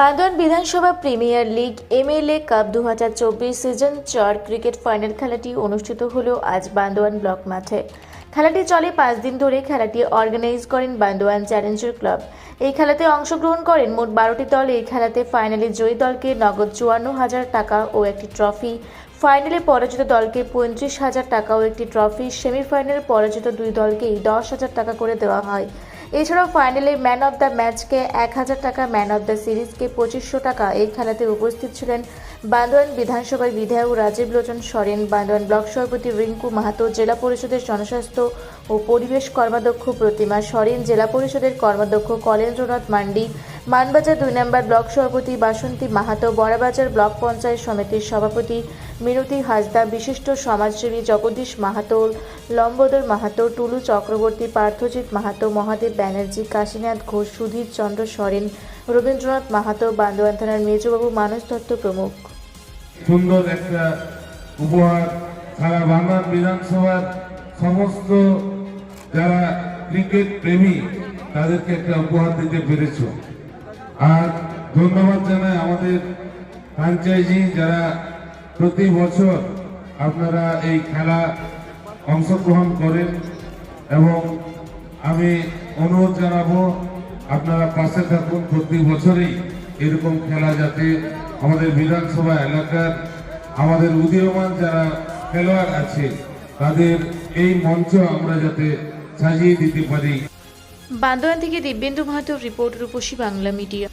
বান্দোয়ান বিধানসভা premier league MLA cup দু হাজার চব্বিশ সিজন চার ক্রিকেট ফাইনাল খেলাটি অনুষ্ঠিত হলো আজ বান্দোয়ান ব্লক মাঠে। খেলাটি চলে পাঁচ দিন ধরে খেলাটি অর্গানাইজ করেন বান্দোয়ান চ্যালেঞ্জার ক্লাব এই খেলাতে অংশগ্রহণ করেন মোট বারোটি দল। এই খেলাতে ফাইনালে জয়ী দলকে নগদ চুয়ান্ন হাজার টাকা ও একটি ট্রফি ফাইনালে পরাজিত দলকে পঁয়ত্রিশ হাজার টাকা ও একটি ট্রফি সেমিফাইনালে পরাজিত দুই দলকেই দশ হাজার টাকা করে দেওয়া হয়। এছাড়াও ফাইনালে ম্যান অব দ্য ম্যাচকে এক হাজার টাকা ম্যান অব দ্য সিরিজকে পঁচিশশো টাকা। এই খেলাতে উপস্থিত ছিলেন বান্দোয়ান বিধানসভার বিধায়ক রাজীব লোচন সরেন, বান্দোয়ান ব্লক সভাপতি রিঙ্কু মাহাতো, জেলা পরিষদের জনস্বাস্থ্য ও পরিবেশ কর্মাধ্যক্ষ প্রতিমা সরেন, জেলা পরিষদের কর্মাধ্যক্ষ কলেন্দ্রনাথ মান্ডি মানবাজার দুই নম্বর ব্লক সভাপতি বাসন্তী মাহাতো, বড়াবাজার ব্লক পঞ্চায়েত সমিতির সভাপতি মিনতি হাসদা, বিশিষ্ট সমাজসেবী জগদীশ মাহাতো, লম্বোদর মাহাতো, টুলু চক্রবর্তী, পার্থজিৎ মাহাতো, মহাদেব ব্যানার্জি, কাশীনাথ ঘোষ, সুধীর চন্দ্র সরেন, রবীন্দ্রনাথ মাহাতো, বান্দোয়ান থানার মেজবাবু মানস দত্ত প্রমুখ। সুন্দর একটা উপহার সারা বাংলার বিধানসভার সমস্ত যারা ক্রিকেট প্রেমী, তাদেরকে একটা উপহার দিতে পেরেছ। আর ধন্যবাদ জানাই আমাদের ফ্রাঞ্চাইজি যারা প্রতি বছর আপনারা এই খেলা অংশগ্রহণ করেন এবং আমি অনুরোধ জানাব, আপনারা পাশে থাকুন। প্রতি বছরই এরকম খেলা যাতে আমাদের বিধানসভা এলাকার, আমাদের উদীয়মান যারা খেলোয়াড় আছে, তাদের এই মঞ্চ আমরা যাতে সাজিয়ে দিতে পারি। বান্দোয়ান থেকে দিব্যেন্দু মাহাতোর রিপোর্ট রূপসী বাংলা মিডিয়া।